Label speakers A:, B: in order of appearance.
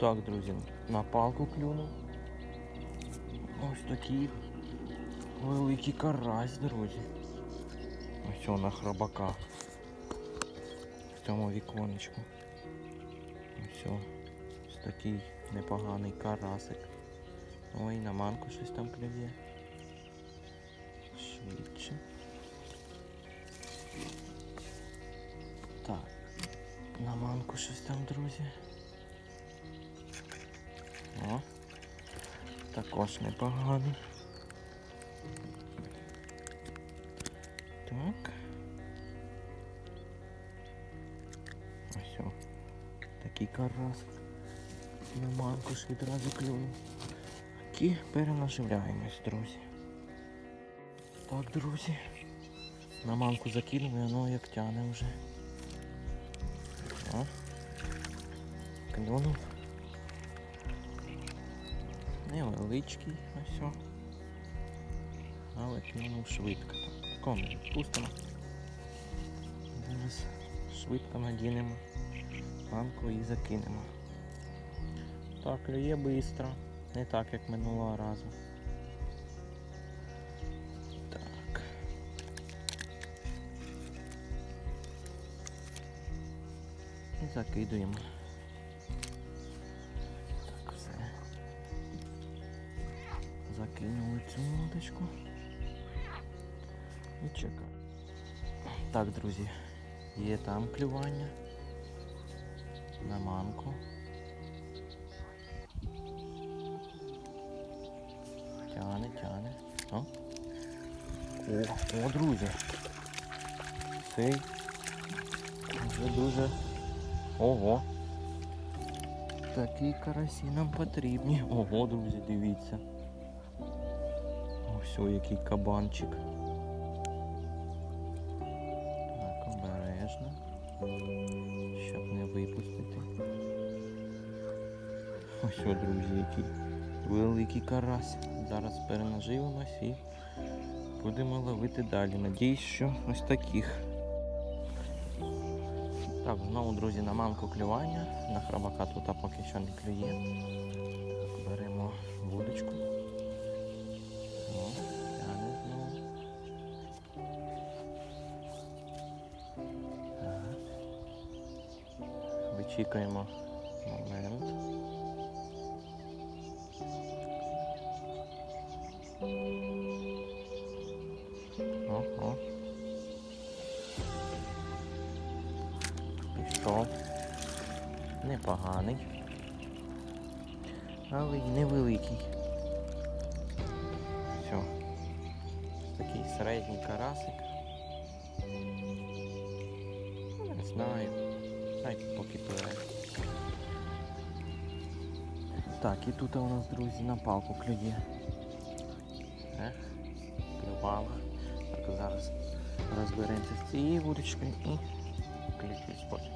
A: Так, друзі, на палку клюнув. Ось такий великий карась, друзі. Ось на хробака. В цьому віконечку. Ось ось такий непоганий карасик. Ой, на манку щось там клює. Швидше. Так, на манку щось там, друзі. Також непоганий. Так. Ось о, такий карасик. На манку ж відразу клюнув. І перенаживляємось, друзі. Так, друзі. На манку закинув і воно як тяне вже. Клюнув. Невеличкий, ось. о. Але клюнув швидко. Такого відпустимо. Зараз швидко надінемо манку і закинемо. Так, клює швидко. Не так, як минулого разу. Так. І закидуємо. Закинули цю удочку. І чекаємо. Так, друзі, є там клювання. На манку. Тяне, тяне. О, о, друзі. Цей вже дуже. Ого. Такі карасі нам потрібні. Ого, друзі, дивіться. О, який кабанчик. Так, обережно. Щоб не випустити. Ось друзі, який великий карась. Зараз перенаживимось і будемо ловити далі. Надіюсь, що ось таких. Так, знову, друзі, на манку клювання. На храбака тут поки що не клює. Так, беремо вудочку. О, тягне знову. Так. Вичікаємо момент. Непоганий. Але й невеликий. Все. Такий середній карасик. Ну, Не знаю. Хай поки пливе. Так, і тут у нас, друзі, на палку клює. Ех, клювала. Так, зараз розберемося з цією вудочкою і включусь потім.